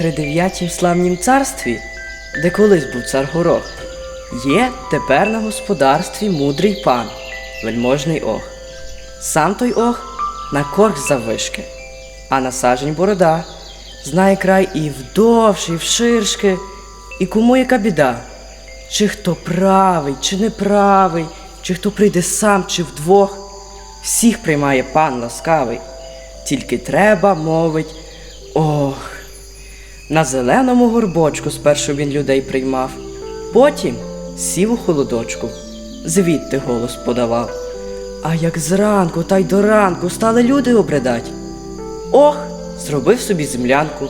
тридев'ятім славнім царстві, де колись був цар Горох, є тепер на господарстві мудрий пан, вельможний ох. Сам той ох на корх заввишки, а на сажень борода, знає край і вдовж, і вширшки, і кому яка біда. Чи хто правий, чи неправий, чи хто прийде сам, чи вдвох, всіх приймає пан ласкавий, тільки треба мовить ох. На зеленому горбочку спершу він людей приймав, потім сів у холодочку, звідти голос подавав. А як зранку та й до ранку стали люди обридать. Ох, зробив собі землянку,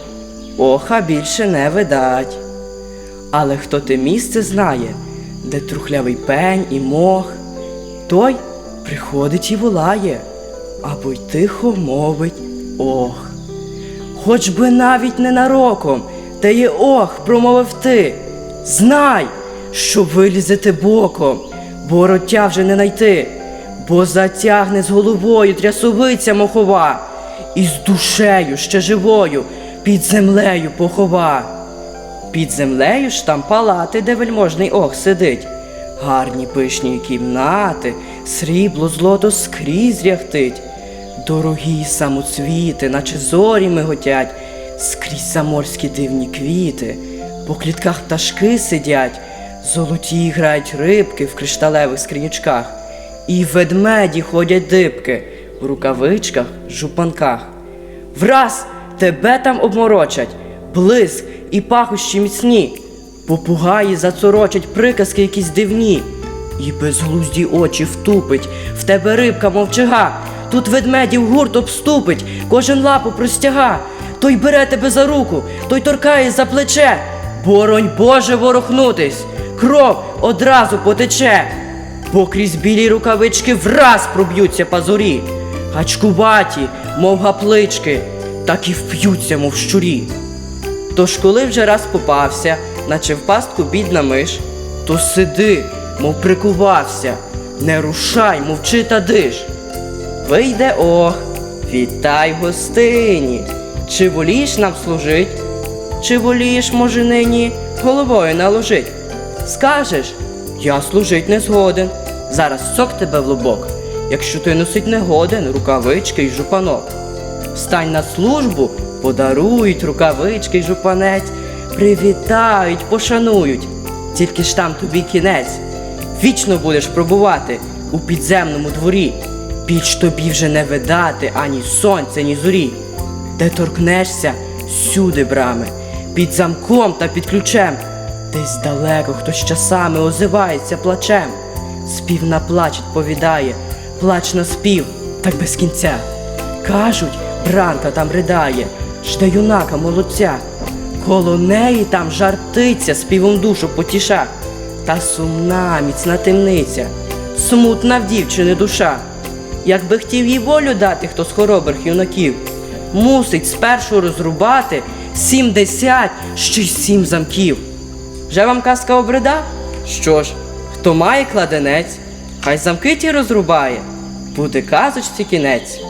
оха більше не видать. Але хто те місце знає, де трухлявий пень і мох, той приходить і волає, або й тихо мовить ох. Хоч би навіть ненароком, та є ох, промовив ти. Знай, що вилізете боком, бо роття вже не найти, бо затягне з головою трясовиця мохова, і з душею ще живою під землею похова. Під землею ж там палати, де вельможний ох сидить. Гарні пишні кімнати, срібло, злото скрізь ряхтить. Дорогі самоцвіти, наче зорі миготять, скрізь заморські дивні квіти, по клітках пташки сидять, золоті грають рибки в кришталевих скринючках, і ведмеді ходять дибки в рукавичках, жупанках. Враз тебе там обморочать, блиск і пахощі міцні, попугаї зацорочать приказки якісь дивні, і безглузді очі втупить, в тебе рибка мовчага, тут ведмедів гурт обступить, кожен лапу простяга, той бере тебе за руку, той торкає за плече, боронь Боже ворохнутись, кров одразу потече, бо крізь білі рукавички враз проб'ються пазурі, гачкуваті, мов гаплички, так і вп'ються, мов щурі. Тож коли вже раз попався, наче в пастку бідна миш, то сиди, мов прикувався, не рушай, мовчи та диш. Вийде ох, вітай гостині, чи волієш нам служить, чи волієш, може, нині головою наложить. Скажеш, я служить не згоден, зараз сок тебе в лобок, якщо ти носить не годен, рукавички й жупанок. Встань на службу, подарують рукавички й жупанець, привітають, пошанують. Тільки ж там тобі кінець. Вічно будеш пробувати у підземному дворі. Більш тобі вже не видати ані сонця, ні зорі. Де торкнешся, всюди брами, під замком та під ключем. Десь далеко хтось часами озивається плачем. Спів на плач відповідає, плач на спів, так без кінця. Кажуть, бранка там ридає, жде юнака молодця. Коло неї там жартиця, співом душу потіша. Та сумна, міцна темниця, смутна в дівчини душа. Якби хотів їй волю дати, хто з хоробрих юнаків, мусить спершу розрубати сімдесят, ще й сім замків. Вже вам казка обрида? Що ж, хто має кладенець, хай замки ті розрубає, буде казочці кінець.